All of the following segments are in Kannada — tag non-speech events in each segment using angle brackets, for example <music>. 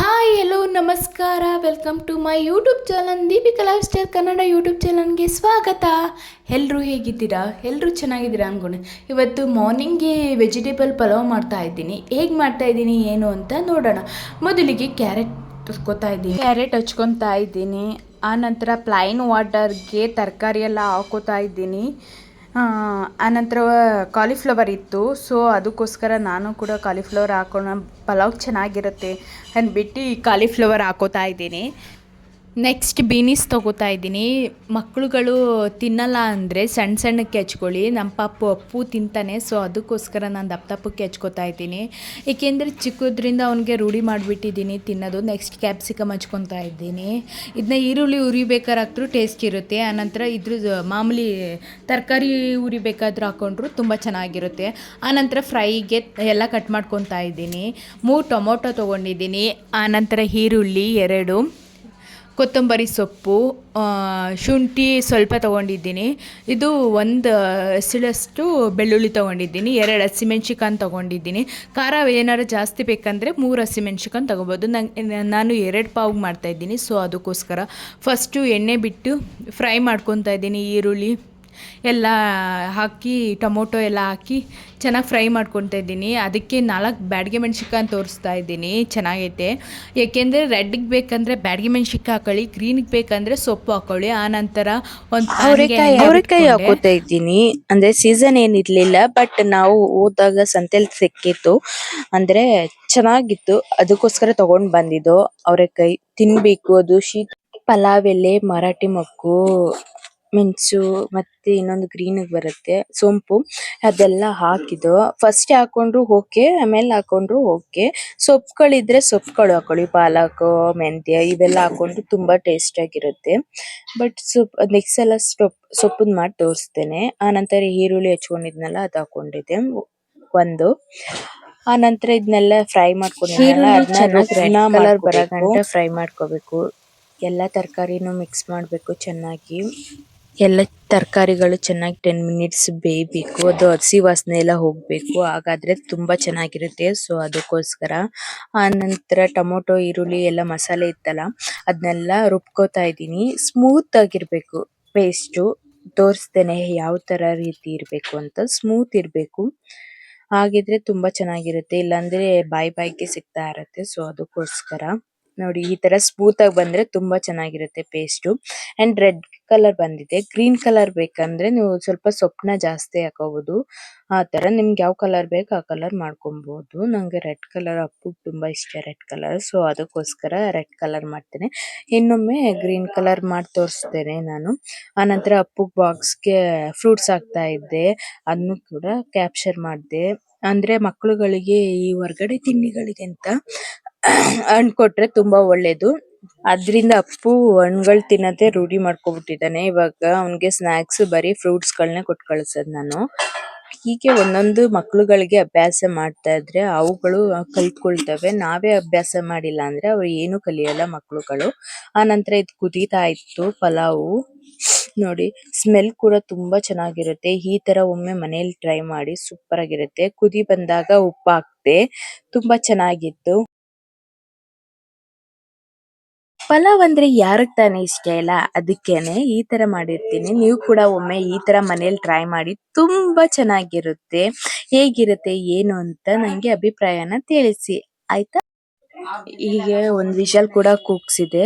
ಹಾಯ್ ಹಲೋ ನಮಸ್ಕಾರ welcome to my YouTube channel Deepika lifestyle Kannada YouTube ಚಾನಲ್ಗೆ ಸ್ವಾಗತ. ಎಲ್ಲರೂ ಹೇಗಿದ್ದೀರಾ? ಎಲ್ಲರೂ ಚೆನ್ನಾಗಿದ್ದೀರಾ ಅನ್ಕೊಂಡೆ. ಇವತ್ತು ಮಾರ್ನಿಂಗ್ಗೆ ವೆಜಿಟೇಬಲ್ ಪಲಾವ್ ಮಾಡ್ತಾ ಇದ್ದೀನಿ. ಹೇಗೆ ಮಾಡ್ತಾ ಇದ್ದೀನಿ ಏನು ಅಂತ ನೋಡೋಣ. ಮೊದಲಿಗೆ ಕ್ಯಾರೆಟ್ ತುರ್ಕೋತಾ ಇದ್ದೀನಿ. ಕ್ಯಾರೆಟ್ ಹಚ್ಕೊತಾ ಇದ್ದೀನಿ. ಆನಂತರ ಪ್ಲೈನ್ ವಾಟರ್ಗೆ ತರಕಾರಿ ಎಲ್ಲ ಹಾಕೋತಾ ಇದ್ದೀನಿ. ಆನಂತರ ಕಾಲಿಫ್ಲವರ್ ಇತ್ತು. ಸೊ ಅದಕ್ಕೋಸ್ಕರ ನಾನು ಕೂಡ ಕಾಲಿಫ್ಲವರ್ ಹಾಕೋಣ, ಪಲಾವ್ ಚೆನ್ನಾಗಿರುತ್ತೆ ಅಂದ್ಬಿಟ್ಟು ಕಾಲಿಫ್ಲವರ್ ಹಾಕೋತಾ ಇದ್ದೀನಿ. ನೆಕ್ಸ್ಟ್ ಬೀನೀಸ್ ತೊಗೋತಾ ಇದ್ದೀನಿ. ಮಕ್ಕಳುಗಳು ತಿನ್ನಲ್ಲ ಅಂದರೆ ಸಣ್ಣ ಸಣ್ಣಕ್ಕೆ ಹೆಚ್ಕೊಳ್ಳಿ ನಮ್ಮ ಪಾಪು ಅಪ್ಪು ತಿಂತಾನೆ ಸೊ ಅದಕ್ಕೋಸ್ಕರ ನಾನು ದಪ್ಪ ದಪ್ಪಕ್ಕೆ ಹೆಚ್ಕೋತಾ ಇದ್ದೀನಿ. ಏಕೆಂದರೆ ಚಿಕ್ಕದ್ರಿಂದ ಅವನಿಗೆ ರೂಢಿ ಮಾಡಿಬಿಟ್ಟಿದ್ದೀನಿ ತಿನ್ನೋದು. ನೆಕ್ಸ್ಟ್ ಕ್ಯಾಪ್ಸಿಕಮ್ ಹಚ್ಕೊತಾ ಇದ್ದೀನಿ. ಇದನ್ನ ಈರುಳ್ಳಿ ಉರಿಬೇಕಾದ್ರೂ ಟೇಸ್ಟ್ ಇರುತ್ತೆ. ಆನಂತರ ಇದ್ರ ಮಾಮೂಲಿ ತರಕಾರಿ ಉರಿಬೇಕಾದ್ರೂ ಹಾಕೊಂಡ್ರು ತುಂಬ ಚೆನ್ನಾಗಿರುತ್ತೆ. ಆನಂತರ ಫ್ರೈಗೆ ಎಲ್ಲ ಕಟ್ ಮಾಡ್ಕೊತಾ ಇದ್ದೀನಿ. ಮೂರು ಟೊಮೊಟೊ ತೊಗೊಂಡಿದ್ದೀನಿ. ಆನಂತರ ಈರುಳ್ಳಿ ಎರಡು. ಕೊತ್ತಂಬರಿ ಸೊಪ್ಪು ಶುಂಠಿ ಸ್ವಲ್ಪ ತೊಗೊಂಡಿದ್ದೀನಿ. ಇದು ಒಂದು ಹಸಿಳಷ್ಟು ಬೆಳ್ಳುಳ್ಳಿ ತೊಗೊಂಡಿದ್ದೀನಿ, ಎರಡು ಹಸಿಮೆಣ್ಸಿಕಾಯಿ ತೊಗೊಂಡಿದ್ದೀನಿ. ಖಾರ ಏನಾರು ಜಾಸ್ತಿ ಬೇಕಂದರೆ ಮೂರು ಹಸಿಮೆಣ್ಸಿಕಾಯಿ ತೊಗೋಬೋದು. ನಂಗೆ ನಾನು ಎರಡು ಪಾವು ಮಾಡ್ತಾಯಿದ್ದೀನಿ ಸೊ ಅದಕ್ಕೋಸ್ಕರ ಫಸ್ಟು ಎಣ್ಣೆ ಬಿಟ್ಟು ಫ್ರೈ ಮಾಡ್ಕೊತಾ ಇದ್ದೀನಿ ಈರುಳ್ಳಿ. ಎಲ್ಲ ಹಾಕಿ ಟೊಮೊಟೊ ಎಲ್ಲ ಹಾಕಿ ಚೆನ್ನಾಗಿ ಫ್ರೈ ಮಾಡ್ಕೊತಾ ಇದ್ದೀನಿ. ಅದಕ್ಕೆ ನಾಲ್ಕು ಬ್ಯಾಡಿಗೆ ಮೆಣಸಿಕಾಯಿ ತೋರಿಸ್ತಾ ಇದ್ದೀನಿ. ಚೆನ್ನಾಗೈತೆ. ಏಕೆಂದರೆ ರೆಡ್ಗೆ ಬೇಕಂದರೆ ಬ್ಯಾಡಿಗೆ ಮೆಣಸಿಕಾಯಿ ಹಾಕೊಳ್ಳಿ ಗ್ರೀನ್ಗೆ ಬೇಕಂದರೆ ಸೊಪ್ಪು ಹಾಕೊಳ್ಳಿ. ಆನಂತರ ಒಂದು ಅವರೆಕಾಯಿ ಅವರೆಕಾಯಿ ಹಾಕೋತಾ ಇದ್ದೀನಿ. ಅಂದ್ರೆ ಸೀಸನ್ ಏನಿರಲಿಲ್ಲ ಬಟ್ ನಾವು ಹೋದಾಗ ಸಂತೆಲಿ ಸಿಕ್ಕಿತ್ತು. ಅಂದ್ರೆ ಚೆನ್ನಾಗಿತ್ತು. ಅದಕ್ಕೋಸ್ಕರ ತಗೊಂಡ್ ಬಂದಿದ್ದು ಅವರೆಕಾಯಿ. ತಿನ್ಬೇಕು ಅದು ಶೀತ. ಪಲಾವ್ ಎಲೆ ಮರಾಠಿ ಮೊಗ್ಗು ಮೆಣಸು ಮತ್ತೆ ಇನ್ನೊಂದು ಗ್ರೀನ್ ಬರುತ್ತೆ ಸೋಂಪು ಅದೆಲ್ಲ ಹಾಕಿದ್ದು. ಫಸ್ಟ್ ಹಾಕೊಂಡ್ರು ಓಕೆ ಆಮೇಲೆ ಹಾಕೊಂಡ್ರು ಓಕೆ ಸೊಪ್ಪುಗಳಿದ್ರೆ ಸೊಪ್ಪುಗಳು ಹಾಕೊಳ್ಳಿ ಪಾಲಕ್ ಮೆಂತ್ಯ ಇವೆಲ್ಲ ಹಾಕೊಂಡ್ರು ತುಂಬಾ ಟೇಸ್ಟ್ ಆಗಿರುತ್ತೆ. ಬಟ್ ಸೊಪ್ ನೆಕ್ಸ್ಟ್ ಸಲ ಸ್ಟೊಪ್ ಸೊಪ್ಪನ್ ಮಾಡಿ ತೋರಿಸ್ತೇನೆ. ಆ ನಂತರ ಈರುಳ್ಳಿ ಹಚ್ಕೊಂಡಿದ್ನಲ್ಲ ಅದು ಹಾಕೊಂಡಿದ್ದೆ. ಒಂದು. ಆ ನಂತರ ಇದನ್ನೆಲ್ಲ ಫ್ರೈ ಮಾಡ್ಕೊಂಡಿದ್ನಲ್ಲ ಅದನ್ನ ಕಲರ್ ಫ್ರೈ ಮಾಡ್ಕೋಬೇಕು. ಎಲ್ಲ ತರಕಾರಿನೂ ಮಿಕ್ಸ್ ಮಾಡಬೇಕು ಚೆನ್ನಾಗಿ. ಎಲ್ಲ ತರಕಾರಿಗಳು ಚೆನ್ನಾಗಿ ಟೆನ್ ಮಿನಿಟ್ಸ್ ಬೇಯಬೇಕು. ಅದು ಹಸಿ ವಾಸನೆ ಎಲ್ಲ ಹೋಗ್ಬೇಕು. ಹಾಗಾದ್ರೆ ತುಂಬಾ ಚೆನ್ನಾಗಿರುತ್ತೆ. ಸೊ ಅದಕ್ಕೋಸ್ಕರ, ಆ ನಂತರ ಟೊಮೊಟೊ, ಈರುಳ್ಳಿ ಎಲ್ಲ ಮಸಾಲೆ ಇತ್ತಲ್ಲ ಅದನ್ನೆಲ್ಲ ರುಬ್ಕೋತಾ ಇದ್ದೀನಿ. ಸ್ಮೂತ್ ಆಗಿರಬೇಕು. ಪೇಸ್ಟು ತೋರಿಸ್ತೇನೆ ಯಾವ ತರ ರೀತಿ ಇರಬೇಕು ಅಂತ. ಸ್ಮೂತ್ ಇರಬೇಕು. ಹಾಗಿದ್ರೆ ತುಂಬಾ ಚೆನ್ನಾಗಿರುತ್ತೆ. ಇಲ್ಲಾಂದ್ರೆ ಬಾಯಿ ಬಾಯಿಗೆ ಸಿಗ್ತಾ ಇರುತ್ತೆ. ಸೊ ಅದಕ್ಕೋಸ್ಕರ ನೋಡಿ, ಈ ತರ ಸ್ಮೂತ್ ಆಗಿ ಬಂದ್ರೆ ತುಂಬಾ ಚೆನ್ನಾಗಿರುತ್ತೆ ಪೇಸ್ಟ್ ಅಂಡ್ ರೆಡ್ ಕಲರ್ ಬಂದಿದೆ. ಗ್ರೀನ್ ಕಲರ್ ಬೇಕಂದ್ರೆ ನೀವು ಸ್ವಲ್ಪ ಸೊಪ್ಪನ್ನ ಜಾಸ್ತಿ ಹಾಕೋಬಹುದು ಆ ತರ ನಿಮ್ಗೆ ಯಾವ ಕಲರ್ ಬೇಕು ಆ ಕಲರ್ ಮಾಡ್ಕೊಬಹುದು ನಂಗೆ ರೆಡ್ ಕಲರ್ ಅಪ್ಪು ತುಂಬಾ ಇಷ್ಟ ರೆಡ್ ಕಲರ್ ಸೊ ಅದಕ್ಕೋಸ್ಕರ ರೆಡ್ ಕಲರ್ ಮಾಡ್ತೇನೆ. ಇನ್ನೊಮ್ಮೆ ಗ್ರೀನ್ ಕಲರ್ ಮಾಡಿ ತೋರಿಸ್ತೇನೆ ನಾನು. ಆನಂತರ ಅಪ್ಪು ಬಾಕ್ಸ್ಗೆ ಫ್ರೂಟ್ಸ್ ಹಾಕ್ತಾ ಇದ್ದೆ. ಅದನ್ನು ಕೂಡ ಕ್ಯಾಪ್ಚರ್ ಮಾಡಿದೆ. ಅಂದ್ರೆ ಮಕ್ಕಳುಗಳಿಗೆ ಈ ಹೊರಗಡೆ ತಿಂಡಿಗಳಿಗಿಂತ ಹಣ್ಣ್ ಕೊಟ್ರೆ ತುಂಬಾ ಒಳ್ಳೇದು. ಅದ್ರಿಂದ ಅಪ್ಪು, ಹಣ್ಣುಗಳು ತಿನ್ನೋದೇ ರೂಢಿ ಮಾಡ್ಕೊಂಡ್ಬಿಟ್ಟಿದ್ದಾನೆ ಇವಾಗ ಅವ್ನಿಗೆ ಸ್ನಾಕ್ಸ್ ಬರೀ ಫ್ರೂಟ್ಸ್ ಗಳನ್ನೇ ಕೊಟ್ಟು ಕಳ್ಸೋದು ನಾನು. ಹೀಗೆ ಒಂದೊಂದು ಮಕ್ಕಳುಗಳಿಗೆ ಅಭ್ಯಾಸ ಮಾಡ್ತಾ ಇದ್ರೆ ಅವುಗಳು ಕಲ್ತ್ಕೊಳ್ತವೆ. ನಾವೇ ಅಭ್ಯಾಸ ಮಾಡಿಲ್ಲ ಅಂದ್ರೆ ಅವ್ರು ಏನು ಕಲಿಯಲ್ಲ ಮಕ್ಕಳುಗಳು ನಂತರ ಇದು ಕುದೀತಾ ಇತ್ತು ಪಲಾವು. ನೋಡಿ ಸ್ಮೆಲ್ ಕೂಡ ತುಂಬಾ ಚೆನ್ನಾಗಿರುತ್ತೆ. ಈ ತರ ಒಮ್ಮೆ ಮನೇಲಿ ಟ್ರೈ ಮಾಡಿ ಸೂಪರ್ ಆಗಿರುತ್ತೆ ಕುದಿ ಬಂದಾಗ ಉಪ್ಪು ಹಾಕ್ದೆ ತುಂಬಾ ಚೆನ್ನಾಗಿತ್ತು. ಪಲಾವ್ ಅಂದ್ರೆ ಯಾರಿಗ್ ತಾನೇ ಇಷ್ಟ ಇಲ್ಲ, ಅದಕ್ಕೇನೆ ಈ ತರ ಮಾಡಿರ್ತೀನಿ. ನೀವು ಕೂಡ ಒಮ್ಮೆ ಈ ತರ ಮನೇಲಿ ಟ್ರೈ ಮಾಡಿ ತುಂಬಾ ಚೆನ್ನಾಗಿರುತ್ತೆ, ಹೇಗಿರುತ್ತೆ, ಏನು ಅಂತ ನಂಗೆ ಅಭಿಪ್ರಾಯನ ತಿಳಿಸಿ. ಆಯ್ತಾ? ಹೀಗೆ ಒಂದ್ ವಿಷಲ್ ಕೂಡ ಕೂಗ್ಸಿದೆ.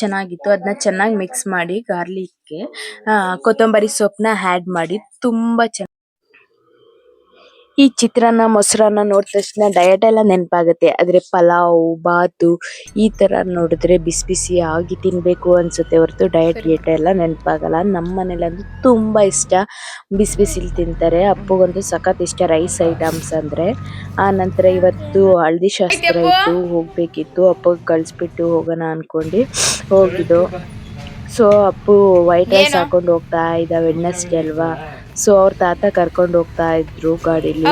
ಚೆನ್ನಾಗಿತ್ತು. ಅದನ್ನ ಚೆನ್ನಾಗಿ ಮಿಕ್ಸ್ ಮಾಡಿ ಗಾರ್ಲಿಕ್ಗೆ ಕೊತ್ತಂಬರಿ ಸೊಪ್ಪನ್ನ ಆಡ್ ಮಾಡಿ ತುಂಬಾ ಚೆನ್ನಾಗಿ ಈ ಚಿತ್ರಾನ್ನ ಮೊಸರನ್ನ ನೋಡಿದ ತಕ್ಷಣ ಡಯಟ್ ಎಲ್ಲ ನೆನಪಾಗುತ್ತೆ. ಆದ್ರೆ ಪಲಾವ್ ಬಾತು ಈ ತರ ನೋಡಿದ್ರೆ ಬಿಸಿ ಬಿಸಿ ಆಗಿ ತಿನ್ಬೇಕು ಅನ್ಸುತ್ತೆ ಹೊರತು ಡಯಟ್ ಗೀಟ್ ಎಲ್ಲ ನೆನಪಾಗಲ್ಲ. ನಮ್ಮ ಅಂತೂ ತುಂಬಾ ಇಷ್ಟ. ಬಿಸಿ ಬಿಸಿಲಿ ತಿಂತಾರೆ. ಅಪ್ಪಗಂತೂ ಸಖತ್ ಇಷ್ಟ ರೈಸ್ ಐಟಮ್ಸ್ ಅಂದ್ರೆ. ಆ ನಂತರ ಇವತ್ತು ಹಳದಿ ಶಾಸ್ತ್ರ ಇತ್ತು ಹೋಗ್ಬೇಕಿತ್ತು. ಅಪ್ಪ ಕಳ್ಸ್ಬಿಟ್ಟು ಹೋಗೋಣ ಅನ್ಕೊಂಡು. ಹೋಗಿದ್ದು. ಸೊ ಅಪ್ಪು. ವೈಟ್ ರೈಸ್ ಹಾಕೊಂಡು ಹೋಗ್ತಾ ಇದ್ದ ವೆಡ್ನೆಸ್ಡೇ ಅಲ್ವಾ? ಸೊ ಅವ್ರ ತಾತ ಕರ್ಕೊಂಡು ಹೋಗ್ತಾ ಇದ್ರು ಗಾಡಿಲಿ.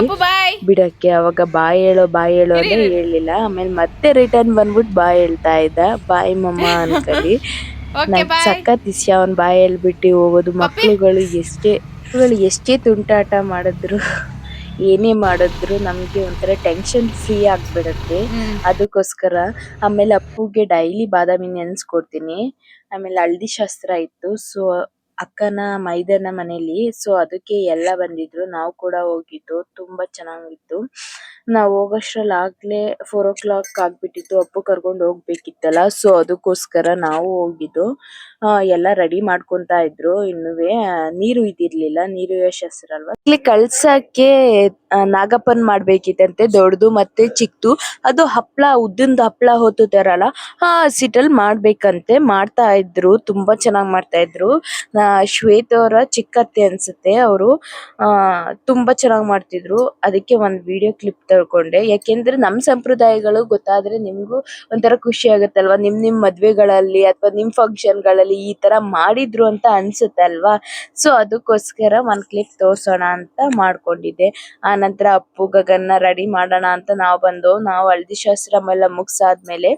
ಬಿಡಕ್ಕೆ ಅವಾಗ ಬಾಯ್ ಹೇಳೋ ಬಾಯ್ ಹೇಳೋ ಅಂದ್ರೆ ಹೇಳಿಲ್ಲ. ಆಮೇಲೆ ಮತ್ತೆ ರಿಟರ್ನ್ ಬಂದ್ಬಿಟ್ಟು ಬಾಯ್ ಹೇಳ್ತಾ ಇದ್ದ. ಬಾಯ್ ಮಮ್ಮ ಅನ್ಕಲಿ. <laughs> ನಂಗೆ ಸಖತ್ ಇಷ್ಟ ಅವ್ನ್ ಬಾಯ್ ಹೇಳ್ಬಿಟ್ಟು ಹೋಗೋದು. ಮಕ್ಳುಗಳು ಎಷ್ಟೇ ಮಕ್ಕಳು ಎಷ್ಟೇ ತುಂಟಾಟ ಮಾಡಿದ್ರು ಏನೇ ಮಾಡಿದ್ರು ನಮಗೆ ಒಂಥರ ಟೆನ್ಷನ್ ಫ್ರೀ ಆಗ್ಬಿಡುತ್ತೆ. ಅದಕ್ಕೋಸ್ಕರ ಆಮೇಲೆ ಅಪ್ಪುಗೆ ಡೈಲಿ ಬಾದಾಮಿ ನೆನ್ಸ್ಕೊಡ್ತೀನಿ. ಆಮೇಲೆ ಹಳ್ದಿ ಶಾಸ್ತ್ರ ಇತ್ತು. ಸೊ ಅಕ್ಕನ ಮೈದನ ಮನೇಲಿ. ಸೊ ಅದಕ್ಕೆ ಎಲ್ಲ ಬಂದಿದ್ರು. ನಾವು ಕೂಡ ಹೋಗಿದ್ದು. ತುಂಬಾ ಚೆನ್ನಾಗಿತ್ತು. ನಾವು ಹೋಗೋಷ್ಟರಲ್ಲಿ ಆಗ್ಲೇ ಫೋರ್ ಓ ಕ್ಲಾಕ್ ಆಗ್ಬಿಟ್ಟಿತ್ತು, ಅಪ್ಪು ಕರ್ಕೊಂಡು ಹೋಗ್ಬೇಕಿತ್ತಲ್ಲ ಸೊ ಅದಕ್ಕೋಸ್ಕರ ನಾವು ಹೋಗಿದ್ದು ಎಲ್ಲ ರೆಡಿ ಮಾಡ್ಕೊಂತಾ ಇದ್ರು. ಇನ್ನುವೆ ನೀರು ಇದ್ದಿರ್ಲಿಲ್ಲ ನೀರು ಶಾಸ್ತ್ರ ಅಲ್ವಾ ಇಲ್ಲಿ ಕಳ್ಸಕ್ಕೆ ನಾಗಪ್ಪನ್ ಮಾಡ್ಬೇಕಿತ್ತಂತೆ, ದೊಡ್ಡದು ಮತ್ತೆ ಚಿಕ್ಕದು ಅದು ಹಪ್ಳ ಉದ್ದಿನ ಹಪ್ಳ ಹೊತ್ತುತ್ತಾರಲ್ಲ ಆ, ಸಿಟಲ್ ಮಾಡ್ಬೇಕಂತೆ, ಮಾಡ್ತಾ ಇದ್ರು, ತುಂಬಾ ಚೆನ್ನಾಗ್ ಮಾಡ್ತಾ ಇದ್ರು. ಶ್ವೇತ ಅವರ ಚಿಕ್ಕತ್ತೆ ಅನ್ಸುತ್ತೆ, ಅವರು ತುಂಬಾ ಚೆನ್ನಾಗ್ ಮಾಡ್ತಿದ್ರು. ಅದಕ್ಕೆ ಒಂದ್ ವಿಡಿಯೋ ಕ್ಲಿಪ್ ತಗೊಂಡೆ ಯಾಕೆಂದ್ರೆ ನಮ್ ಸಂಪ್ರದಾಯಗಳು ಗೊತ್ತಾದ್ರೆ ನಿಮ್ಗೂ ಒಂಥರ ಖುಷಿ ಆಗುತ್ತಲ್ವಾ? ನಿಮ್ ನಿಮ್ ಮದ್ವೆಗಳಲ್ಲಿ ಅಥವಾ ನಿಮ್ ಫಂಕ್ಷನ್ಗಳಲ್ಲಿ ಈ ತರ ಮಾಡಿದ್ರು ಅಂತ ಅನ್ಸುತ್ತೆ ಅಲ್ವಾ ಸೊ ಅದಕ್ಕೋಸ್ಕರ ಒಂದ್ ಕ್ಲಿಪ್ ತೋರ್ಸೋಣ ಅಂತ ಮಾಡ್ಕೊಂಡಿದ್ದೆ. ಆ ನಂತರ ಅಪ್ಪು, ಗಗನ್ನ ರೆಡಿ ಮಾಡೋಣ ಅಂತ ನಾವ್ ಬಂದು, ನಾವು ಹಳದಿ ಶಾಸ್ತ್ರ ಎಲ್ಲ ಮುಗ್ಸಾದ್ಮೇಲೆ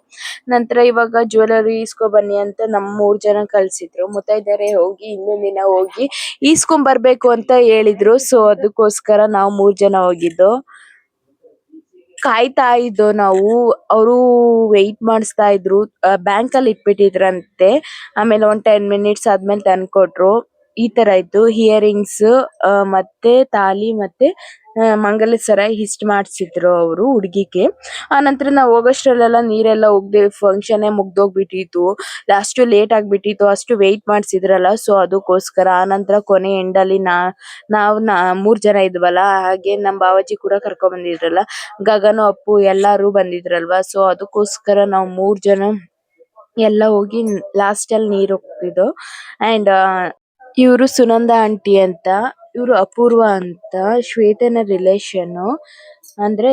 ನಂತರ ಇವಾಗ ಜ್ಯುವೆಲರಿ ಇಸ್ಕೊ ಬನ್ನಿ ಅಂತ ನಮ್ ಮೂರ್ ಜನ ಕಳ್ಸಿದ್ರು. ಮುತ್ತೈದೆಯರೇ ಹೋಗಿ, ಇನ್ನೊಂದ್ ದಿನ ಹೋಗಿ, ಈಸ್ಕೊಂಡ್ ಬರ್ಬೇಕು ಅಂತ ಹೇಳಿದ್ರು. ಸೊ ಅದಕ್ಕೋಸ್ಕರ ನಾವು ಮೂರ್ ಜನ ಹೋಗಿದ್ದು. ಕಾಯ್ತಾ ಇದ್ದೋ ನಾವು, ಅವರು ವೇಟ್ ಮಾಡಿಸ್ತಾ ಇದ್ರು. ಬ್ಯಾಂಕ್ ಅಲ್ಲಿ ಇಟ್ಬಿಟ್ಟಿದ್ರಂತೆ. ಆಮೇಲೆ ಒಂದ್ ಟೆನ್ ಮಿನಿಟ್ಸ್ ಆದ್ಮೇಲೆ ತಂದ್ಕೊಟ್ರು. ಈ ತರ ಇತ್ತು. ಹಿಯರಿಂಗ್ಸ್ ಮತ್ತೆ ತಾಳಿ ಮತ್ತೆ ಆ, ಸರಾಯ್ ಇಸ್ಟ್ ಮಾಡ್ಸಿದ್ರು ಅವರು ಹುಡುಗಿಗೆ. ಆ ನಂತರ ನಾವು ಹೋಗೋಷ್ಟರಲ್ಲೆಲ್ಲ ನೀರೆಲ್ಲ ಹೋಗ್ದೆ ಫಂಕ್ಷನ್ ಮುಗ್ದೋಗ್ಬಿಟ್ಟಿತ್ತು. ಲಾಸ್ಟ್ ಲೇಟ್ ಆಗ್ಬಿಟ್ಟಿತ್ತು ಅಷ್ಟು ವೇಟ್ ಮಾಡ್ಸಿದ್ರಲ್ಲ ಸೊ ಅದಕ್ಕೋಸ್ಕರ ಆ ನಂತರ ಕೊನೆ ಎಂಡ್ ಅಲ್ಲಿ ನಾ ನಾವು ನಾ ಮೂರ್ ಜನ ಇದ್ವಲ್ಲ ಹಾಗೆ ನಮ್ ಬಾವಾಜಿ ಕೂಡ ಕರ್ಕೊಂಡ್ ಬಂದಿದ್ರಲ್ಲ ಗಗನು ಅಪ್ಪು ಎಲ್ಲಾರು ಬಂದಿದ್ರಲ್ವಾ ಸೊ ಅದಕ್ಕೋಸ್ಕರ ನಾವು ಮೂರ್ ಜನ ಎಲ್ಲ ಹೋಗಿ ಲಾಸ್ಟ್ ಅಲ್ಲಿ ನೀರ್ ಆ್ಯಂಡ್ ಅಂಡ್ ಇವ್ರು ಸುನಂದ ಆಂಟಿ ಅಂತ ಇವ್ರು ಅಪೂರ್ವ ಅಂತ ಶ್ವೇತನ ರಿಲೇಶನ್ ಅಂದ್ರೆ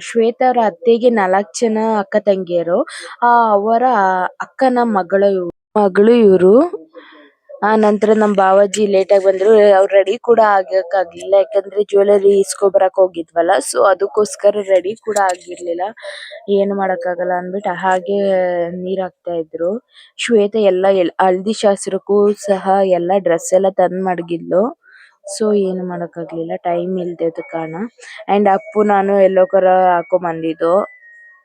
ಶ್ವೇತ ಅವ್ರ ಅತ್ತೆಗೆ ನಾಲ್ಕ್ ಜನ ಅಕ್ಕ ತಂಗಿಯರು. ಆ ಅವರ ಅಕ್ಕನ ಮಗಳು ಮಗಳು ಇವ್ರು. ಆ ನಂತರ ನಮ್ ಬಾವಾಜಿ ಲೇಟ್ ಆಗಿ ಬಂದ್ರು ಅವ್ರು ರೆಡಿ ಕೂಡ ಆಗಕ್ ಆಗ್ಲಿಲ್ಲ ಯಾಕಂದ್ರೆ ಜ್ಯುವೆಲರಿ ಇಸ್ಕೊ ಬರಕ್ ಹೋಗಿದ್ವಲ್ಲ ಸೊ ಅದಕ್ಕೋಸ್ಕರ ರೆಡಿ ಕೂಡ ಆಗಿರ್ಲಿಲ್ಲ. ಏನ್ ಮಾಡಕ್ ಆಗಲ್ಲ ಅಂದ್ಬಿಟ್ಟು ಹಾಗೆ ನೀರ್ ಹಾಕ್ತಾ ಇದ್ರು. ಶ್ವೇತ ಎಲ್ಲ ಹಳದಿ ಶಾಸ್ತ್ರಕ್ಕೂ ಸಹ ಎಲ್ಲ ಡ್ರೆಸ್ ಎಲ್ಲ ತಂದ್ ಮಡಗಿದ್ಲು. ಸೊ ಏನು ಮಾಡಕ್ ಆಗ್ಲಿಲ್ಲ ಟೈಮ್ ಇಲ್ದಿದ್ ಕಾರಣ ಅಂಡ್ ಅಪ್ಪು ನಾನು ಎಲ್ಲೋ ಕಲರ್ ಹಾಕೊಂಡ್ ಬಂದಿದ್ದು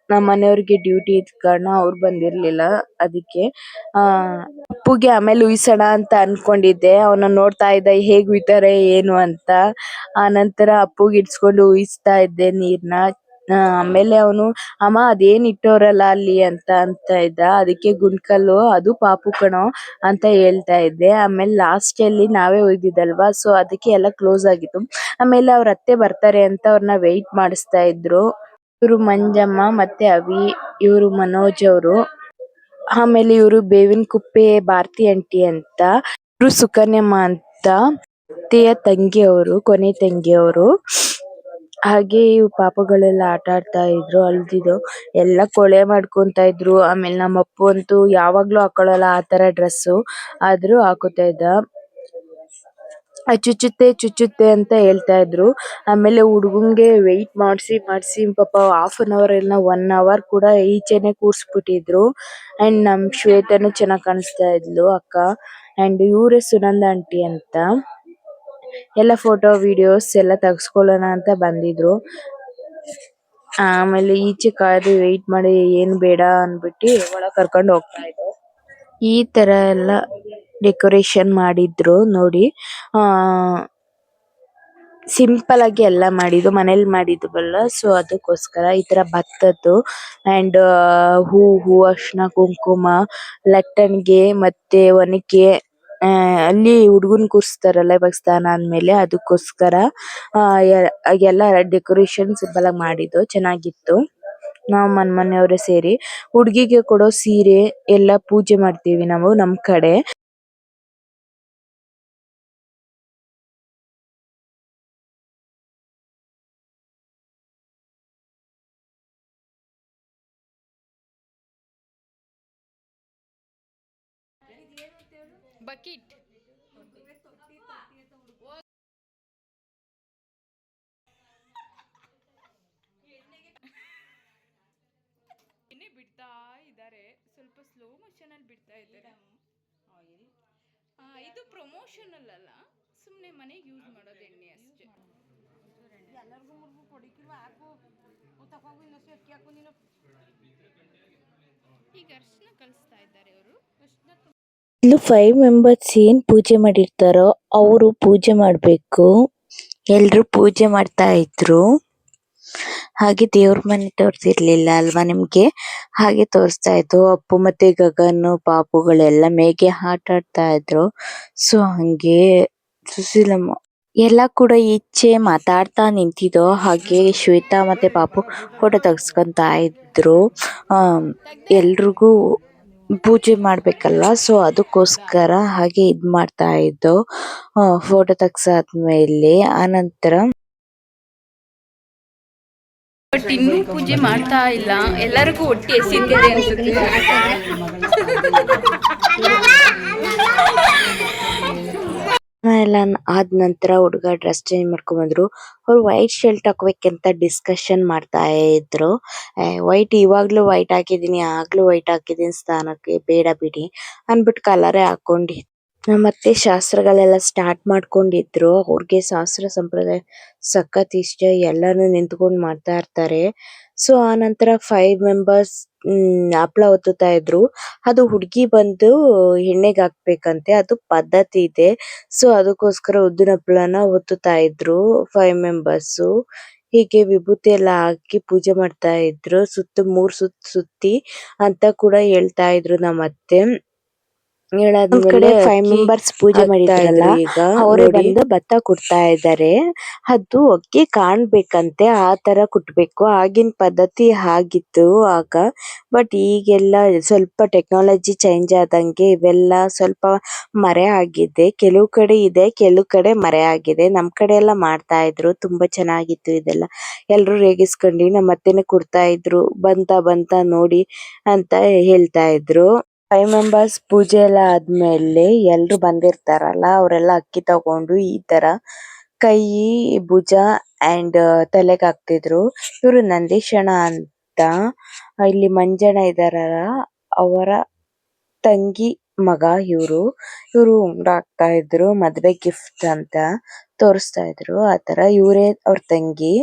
ನಮ್ ಮನೆಯವರಿಗೆ ಡ್ಯೂಟಿ ಇದ್ ಕಾರಣ ಅವ್ರು ಬಂದಿರ್ಲಿಲ್ಲ. ಅದಕ್ಕೆ ಆಹ್ಹ್ ಅಪ್ಪುಗೆ ಆಮೇಲೆ ಉಯ್ಸೋಣ ಅಂತ ಅನ್ಕೊಂಡಿದ್ದೆ. ಅವನ ನೋಡ್ತಾ ಇದ್ದೆ, ಹೇಗ್ ಉಯ್ತಾರೆ, ಏನು ಅಂತ. ಆ ನಂತರ ಅಪ್ಪುಗೆ ಇಡ್ಸ್ಕೊಂಡು ಉಯಿಸ್ತಾ ಇದ್ದೆ ನೀರ್ನ. ಆಮೇಲೆ ಅವನು, ಅಮ್ಮ, ಅದೇನ್ ಇಟ್ಟವ್ರಲ್ಲ ಅಲ್ಲಿ? ಅಂತ ಅಂತ ಇದ್ದ. ಅದಕ್ಕೆ ಗುಂಡ್ಕಲ್ಲು, ಅದು ಪಾಪು ಕಣೋ, ಅಂತ ಹೇಳ್ತಾ ಇದ್ದೆ. ಆಮೇಲೆ ಲಾಸ್ಟ್ ಅಲ್ಲಿ ನಾವೇ ಒಯ್ದಿದ್ದಲ್ವಾ? ಸೊ ಅದಕ್ಕೆ ಎಲ್ಲ ಕ್ಲೋಸ್ ಆಗಿತ್ತು. ಆಮೇಲೆ ಅವ್ರ ಅತ್ತೆ ಬರ್ತಾರೆ ಅಂತ ಅವ್ರನ್ನ ವೇಟ್ ಮಾಡಿಸ್ತಾ ಇದ್ರು. ಇವ್ರು ಮಂಜಮ್ಮ ಮತ್ತೆ ಅವಿ, ಇವ್ರು ಮನೋಜ್ ಅವರು. ಆಮೇಲೆ ಇವ್ರು ಬೇವಿನ ಕುಪ್ಪೆ, ಭಾರತಿ ಆಂಟಿ ಅಂತ, ಇವ್ರು ಸುಕನ್ಯಮ್ಮ ಅಂತ ಅತ್ತೆಯ ತಂಗಿಯವರು ಕೊನೆ ತಂಗಿಯವರು ಹಾಗೆ ಇವ್ ಪಾಪಗಳೆಲ್ಲ ಆಟ ಆಡ್ತಾ ಇದ್ರು ಅಲ್ದಿದ್ದು ಎಲ್ಲ ಕೊಳೆ ಮಾಡ್ಕೊಂತ ಇದ್ರು. ಆಮೇಲೆ ನಮ್ಮ ಅಪ್ಪು ಅಂತೂ ಯಾವಾಗ್ಲೂ ಹಾಕೊಳಲ್ಲ ಆತರ ಡ್ರೆಸ್ ಆದ್ರೂ ಹಾಕೋತಾ ಇದ್ದ. ಚುಚ್ಚುತ್ತೆ ಚುಚ್ಚುತ್ತೆ ಅಂತ ಹೇಳ್ತಾ ಇದ್ರು. ಆಮೇಲೆ ಹುಡುಗನಿಗೆ ವೇಟ್ ಮಾಡ್ಸಿ ಮಾಡ್ಸಿ ಪಾಪ ಹಾಫ್ ಆನ್ ಅವರ್ ಇಲ್ಲ ಒನ್ ಅವರ್ ಕೂಡ ಈಚೆನೆ ಕೂರಿಸ್ಬಿಟ್ಟಿದ್ರು. ಅಂಡ್ ನಮ್ ಶ್ವೇತನು ಚೆನ್ನಾಗಿ ಕಾಣಿಸ್ತಾ ಇದ್ಲು, ಅಕ್ಕ. ಅಂಡ್ ಇವರೇ ಸುನಂದ ಆಂಟಿ ಅಂತ. ಎಲ್ಲ ಫೋಟೋ ವಿಡಿಯೋಸ್ ಎಲ್ಲ ತೆಗ್ಸ್ಕೊಳ್ಳೋಣ ಅಂತ ಬಂದಿದ್ರು. ಆಮೇಲೆ ಈಚೆ ಕಾದು ವೇಟ್ ಮಾಡಿ, ಏನ್ ಬೇಡ? ಅಂದ್ಬಿಟ್ಟು ಒಳಗ್ ಕರ್ಕೊಂಡ್ ಹೋಗ್ತಾ ಇದ್ರು ಈ ತರ ಎಲ್ಲ ಡೆಕೋರೇಷನ್ ಮಾಡಿದ್ರು ನೋಡಿ. ಆ, ಸಿಂಪಲ್ ಆಗಿ ಎಲ್ಲ ಮಾಡಿದ್ದು, ಮನೇಲಿ ಮಾಡಿದ್ವಲ್ಲ. ಸೊ ಅದಕ್ಕೋಸ್ಕರ ಈ ತರ ಭತ್ತದ್ದು ಅಂಡ್ ಹೂವು, ಅರಿಶಿಣ, ಕುಂಕುಮ, ಲಟ್ಟಣಿಗೆ ಮತ್ತೆ ಒನಕೆ ಅಲ್ಲಿ ಹುಡುಗನ್ ಕೂರಿಸ್ತಾರಲ್ಲ ಇವಾಗ ಸ್ನಾನ ಆದ್ಮೇಲೆ ಅದಕ್ಕೋಸ್ಕರ ಎಲ್ಲ ಡೆಕೋರೇಷನ್ ಸಿಂಪಲ್ ಆಗಿ ಮಾಡಿದ್ದು, ಚೆನ್ನಾಗಿತ್ತು. ನಾವು ಮನ್ ಮನೆಯವರು ಸೇರಿ ಹುಡುಗಿಗೆ ಕೊಡೋ ಸೀರೆ ಎಲ್ಲ ಪೂಜೆ ಮಾಡ್ತೀವಿ ನಾವು ನಮ್ ಕಡೆ. ಬಕೀಟ್. ಎಣ್ಣೆ ಬಿಡ್ತಾ ಇದ್ದಾರೆ. ಸ್ವಲ್ಪ ಸ್ಲೋ ಮೋಷನ್ ಅಲ್ಲಿ ಬಿಡ್ತಾ ಇದ್ದಾರೆ. ಇದು ಪ್ರಮೋಷನಲ್ ಅಲ್ಲ ಸುಮ್ಮನೆ ಮನೆಗೆ ಯೂಸ್ ಮಾಡೋದು ಎಣ್ಣೆ ಅಷ್ಟೇ. ಎಲ್ಲರಿಗೂ ಮುರ್ಗು ಕೊಡಿಕಿಲ್ವ? ಹಾಕು. ತಗೊಂಡು ಇನ್ನಷ್ಟು ಅಕ್ಕಿ ಹಾಕು ನೀನು. ಈಗ ಅರ್ಶಿನ ಕಲಿಸ್ತಾ ಇದ್ದಾರೆ ಅವರು. ಇಲ್ಲಿ ಫೈವ್ ಮೆಂಬರ್ಸ್ ಏನ್ ಪೂಜೆ ಮಾಡಿರ್ತಾರೋ ಅವ್ರು ಪೂಜೆ ಮಾಡ್ಬೇಕು. ಎಲ್ರು ಪೂಜೆ ಮಾಡ್ತಾ ಇದ್ರು. ಹಾಗೆ ದೇವ್ರ ಮನೆ ತೋರ್ಸಿರ್ಲಿಲ್ಲ ಅಲ್ವಾ ನಿಮ್ಗೆ? ಹಾಗೆ ತೋರಿಸ್ತಾ ಇದ್ರು. ಅಪ್ಪು ಮತ್ತೆ ಗಗನ್, ಪಾಪುಗಳೆಲ್ಲ ಮೇಗೆ ಆಟ ಆಡ್ತಾ ಇದ್ರು. ಸೊ ಹಂಗೆ ಸುಶೀಲಮ್ಮ ಎಲ್ಲ ಕೂಡ ಈಚೆ ಮಾತಾಡ್ತಾ ನಿಂತಿದ್ದೋ ಹಾಗೆ ಶ್ವೇತಾ ಮತ್ತೆ ಪಾಪು ಫೋಟೋ ತೆಗ್ಸ್ಕೊಂತ ಇದ್ರು. ಎಲ್ರಿಗೂ ಪೂಜೆ ಮಾಡ್ಬೇಕಲ್ಲ ಸೊ ಅದಕ್ಕೋಸ್ಕರ ಹಾಗೆ ಇದ್ ಮಾಡ್ತಾ ಇದ್ದೋ ಫೋಟೋ ತೆಗ್ಸಾದ್ಮೇಲೆ ಆನಂತರ ಬಟ್ ಇನ್ನೂ ಪೂಜೆ ಮಾಡ್ತಾ ಇಲ್ಲ. ಎಲ್ಲರಿಗೂ ಒಟ್ಟಿ ಎಸಿದ್ದಾರೆ ಅನ್ಸುತ್ತೆ. <laughs> ಎಲ್ಲ ಆದ ನಂತರ ಹುಡುಗ ಡ್ರೆಸ್ ಚೇಂಜ್ ಮಾಡ್ಕೊಂಡ್ ಬಂದ್ರು. ಅವ್ರು ವೈಟ್ ಶರ್ಟ್ ಹಾಕ್ಬೇಕಂತ ಡಿಸ್ಕಶನ್ ಮಾಡ್ತಾ ಇದ್ರು. ವೈಟ್ ಇವಾಗ್ಲೂ ವೈಟ್ ಹಾಕಿದೀನಿ ಆಗ್ಲೂ ವೈಟ್ ಹಾಕಿದೀನಿ ಸ್ನಾನಕ್ಕೆ ಬೇಡ ಬಿಡಿ ಅನ್ಬಿಟ್ಟು ಕಲರೇ ಹಾಕೊಂಡಿ. ಮತ್ತೆ ಶಾಸ್ತ್ರಗಳೆಲ್ಲ ಸ್ಟಾರ್ಟ್ ಮಾಡ್ಕೊಂಡಿದ್ರು. ಅವ್ರಿಗೆ ಶಾಸ್ತ್ರ ಸಂಪ್ರದಾಯ ಸಖತ್ ಇಷ್ಟ. ಎಲ್ಲಾನು ನಿಂತ್ಕೊಂಡು ಮಾಡ್ತಾ ಇರ್ತಾರೆ. ಸೊ ಆ ನಂತರ ಫೈವ್ ಮೆಂಬರ್ಸ್ ಹಪ್ಪಳ ಒತ್ತುತ್ತಾ ಇದ್ರು. ಅದು ಹುಡುಗಿ ಬಂದು ಎಣ್ಣೆಗೆ ಹಾಕ್ಬೇಕಂತೆ. ಅದು ಪದ್ಧತಿ ಇದೆ. ಸೊ ಅದಕ್ಕೋಸ್ಕರ ಉದ್ದಿನ ಹಪ್ಪಳನ ಒತ್ತುತ್ತಾ ಇದ್ರು ಫೈವ್ ಮೆಂಬರ್ಸ್ ಹೀಗೆ ವಿಭೂತಿ ಎಲ್ಲ ಹಾಕಿ ಪೂಜೆ ಮಾಡ್ತಾ ಇದ್ರು. ಸುತ್ತ ಮೂರ್ ಸುತ್ತು ಸುತ್ತಿ ಅಂತ ಕೂಡ ಹೇಳ್ತಾ ಇದ್ರು ನಮ್ಮ ಅತ್ತೆ ಒಂದ್ ಕಡೆ ಫೈವ್ ಮೆಂಬರ್ಸ್ ಪೂಜೆ ಮಾಡಿದ್ರಲ್ಲ ಅವ್ರು ಬಂದು ಭತ್ತ ಕುಟ್ತಾ ಇದ್ದಾರೆ ಅದು ಒಗ್ಗಿ ಕಾಣ್ಬೇಕಂತೆ ಆ ತರ ಕುಟ್ಬೇಕು. ಆಗಿನ ಪದ್ಧತಿ ಆಗಿತ್ತು ಆಗ. ಬಟ್ ಈಗೆಲ್ಲ ಸ್ವಲ್ಪ ಟೆಕ್ನಾಲಜಿ ಚೇಂಜ್ ಆದಂಗೆ ಇವೆಲ್ಲ ಸ್ವಲ್ಪ ಮರೆ ಆಗಿದೆ. ಕೆಲವು ಕಡೆ ಇದೆ ಕೆಲವು ಕಡೆ ಮರೆ ಆಗಿದೆ. ನಮ್ ಕಡೆ ಎಲ್ಲ ಮಾಡ್ತಾ ಇದ್ರು. ತುಂಬಾ ಚೆನ್ನಾಗಿತ್ತು ಇದೆಲ್ಲ. ಎಲ್ರು ರೇಗಿಸ್ಕೊಂಡು ನಮ್ಮ ಅತ್ತೆನೇ ಕುಡ್ತಾ ಇದ್ರು. ಬಂತ ಬಂತ ನೋಡಿ ಅಂತ ಹೇಳ್ತಾ ಇದ್ರು. ಫೈವ್ ಮೆಂಬರ್ಸ್ ಪೂಜೆ ಎಲ್ಲ ಆದ್ಮೇಲೆ ಎಲ್ರು ಬಂದಿರ್ತಾರಲ್ಲ, ಅವರೆಲ್ಲ ಅಕ್ಕಿ ತಗೊಂಡು ಈ ತರ ಕೈ, ಭುಜ ಅಂಡ್ ತಲೆಗೆ ಹಾಕ್ತಿದ್ರು. ಇವ್ರು ನಂದೀಶಣ ಅಂತ. ಇಲ್ಲಿ ಮಂಜಣ್ಣ ಇದಾರಲ್ಲ ಅವರ ತಂಗಿ ಮಗ ಇವ್ರು. ಇವ್ರು ಉಂಗುರ ಹಾಕ್ತಾ ಇದ್ರು, ಮದ್ವೆ ಗಿಫ್ಟ್ ಅಂತ ತೋರಿಸ್ತಾ ಇದ್ರು. ಆತರ ಇವರೇ ಅವ್ರ ತಂಗಿ.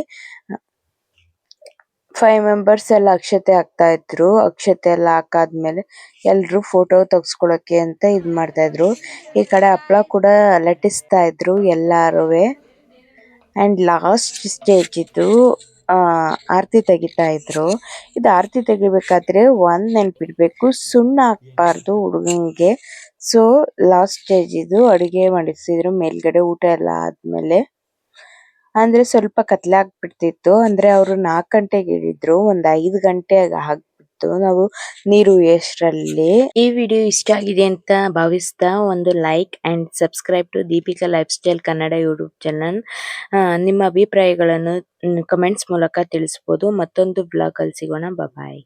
ಫೈವ್ ಮೆಂಬರ್ಸ್ ಎಲ್ಲ ಅಕ್ಷತೆ ಹಾಕ್ತಾ ಇದ್ರು. ಅಕ್ಷತೆ ಎಲ್ಲ ಹಾಕಾದ್ಮೇಲೆ ಎಲ್ರು ಫೋಟೋ ತೆಗ್ಸ್ಕೊಳಕ್ಕೆ ಅಂತ ಇದ್ ಮಾಡ್ತಾ ಇದ್ರು. ಈ ಕಡೆ ಹಪ್ಪಳ ಕೂಡ ಲಟ್ಟಿಸ್ತಾ ಇದ್ರು ಎಲ್ಲಾರುವೆ. ಅಂಡ್ ಲಾಸ್ಟ್ ಸ್ಟೇಜ್ ಇದು ಆಹ್ಹ್ ಆರತಿ ತೆಗಿತಾ ಇದ್ರು. ಇದು ಆರತಿ ತೆಗಿಬೇಕಾದ್ರೆ ಒಂದ್ ನೆನ್ಪಿಡ್ಬೇಕು. ಸುಣ್ಣ ಹಾಕ್ಬಾರ್ದು ಹುಡುಗನ್ಗೆ ಸೊ ಲಾಸ್ಟ್ ಸ್ಟೇಜ್ ಇದು ಅಡಿಗೆ ಮಾಡಿಸಿದ್ರು. ಮೇಲ್ಗಡೆ ಊಟ ಎಲ್ಲ ಆದ್ಮೇಲೆ. ಅಂದ್ರೆ ಸ್ವಲ್ಪ ಕತ್ಲೆ ಬಿಡ್ತಿತ್ತು ಅಂದ್ರೆ ಅವ್ರು ನಾಕ್ ಗಂಟೆಗೆ ಹೇಳಿದ್ರು. ಒಂದ್ ಐದ್ ಗಂಟೆ ಆಗ್ಬಿಡ್ತು. ನಾವು ನೀರು ಹುಯ್ಯೋಷ್ಟರಲ್ಲಿ ಈ ವಿಡಿಯೋ ಇಷ್ಟ ಆಗಿದೆ ಅಂತ ಭಾವಿಸ್ತಾ ಒಂದು like and subscribe to Deepika lifestyle Kannada YouTube channel. ನಿಮ್ಮ ಅಭಿಪ್ರಾಯಗಳನ್ನು ಕಮೆಂಟ್ಸ್ ಮೂಲಕ ತಿಳಿಸಬಹುದು ಮತ್ತೊಂದು ಬ್ಲಾಗ್ ಅಲ್ಲಿ ಸಿಗೋಣ. ಬಾಯ್